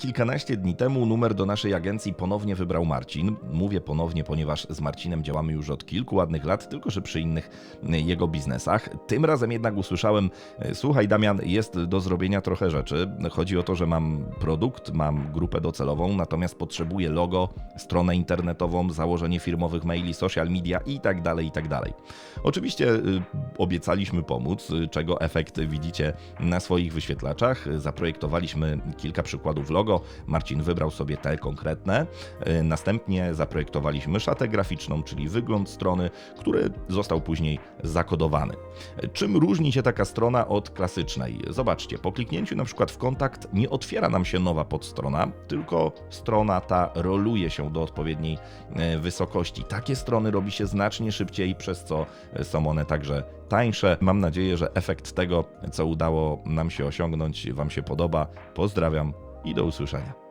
Kilkanaście dni temu numer do naszej agencji ponownie wybrał Marcin. Mówię ponownie, ponieważ z Marcinem działamy już od kilku ładnych lat, tylko że przy innych y, jego biznesach. Tym razem jednak usłyszałem: y, Słuchaj, Damian, jest do zrobienia trochę rzeczy. Chodzi o to, że mam produkt, mam grupę docelową, natomiast potrzebuję logo, stronę internetową, założenie firmowych maili, social media i tak dalej, i tak. Oczywiście y, obiecaliśmy pomóc, czego efekt widzicie na swoich wyświetlaczach. Zaprojektowaliśmy kilka przykładów logo. Marcin wybrał sobie te konkretne. Y, Następnie zaprojektowaliśmy szatę graficzną, czyli wygląd strony, który został później zakodowany. Y, Czym różni się taka strona od klasycznej? Zobaczcie, po kliknięciu na przykład w kontakt nie otwiera nam się nowa podstrona, tylko strona ta roluje się do odpowiedniej e, wysokości. Takie strony robi się znacznie szybciej, przez co są one także tańsze. Mam nadzieję, że efekt tego, co udało nam się osiągnąć, Wam się podoba. Pozdrawiam i do usłyszenia.